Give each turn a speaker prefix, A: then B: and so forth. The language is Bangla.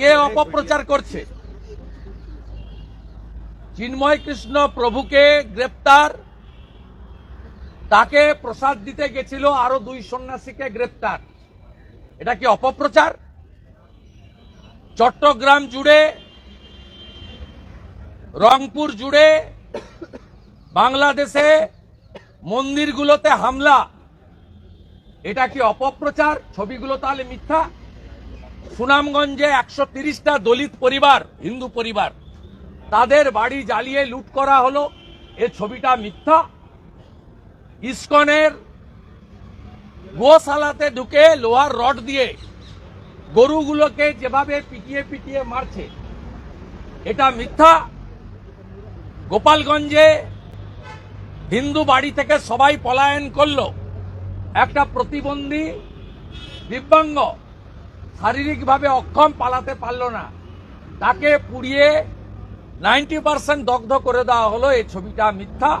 A: কে অপপ্রচার করছে? চিন্ময় কৃষ্ণ প্রভুকে গ্রেপ্তার। তাকে প্রসাদ দিতে গেছিল আরও দুই সন্ন্যাসীকে গ্রেপ্তার। এটা কি অপপ্রচার? চট্টগ্রাম জুড়ে রংপুর জুড়ে বাংলাদেশে মন্দিরগুলোতে হামলা। এটা কি অপপ্রচার? ছবিগুলো তাহলে মিথ্যা? সুনামগঞ্জে একশো তিরিশটা দলিত পরিবার, হিন্দু পরিবার, তাদের বাড়ি জ্বালিয়ে লুট করা হলো। এ ছবিটা মিথ্যা। ইস্কনের গোশালাতে ঢুকে লোহার রড দিয়ে গরুগুলোকে যেভাবে পিটিয়ে পিটিয়ে মারছে, এটা মিথ্যা। গোপালগঞ্জে হিন্দু বাড়ি থেকে সবাই পলায়ন করল। একটা প্রতিবন্ধী দিব্যাঙ্গ শারীরিকভাবে অক্ষম পালাতে পারল না। তাকে পুড়িয়ে নাইনটি পার্সেন্ট দগ্ধ করে দেওয়া হলো। এই ছবিটা মিথ্যা।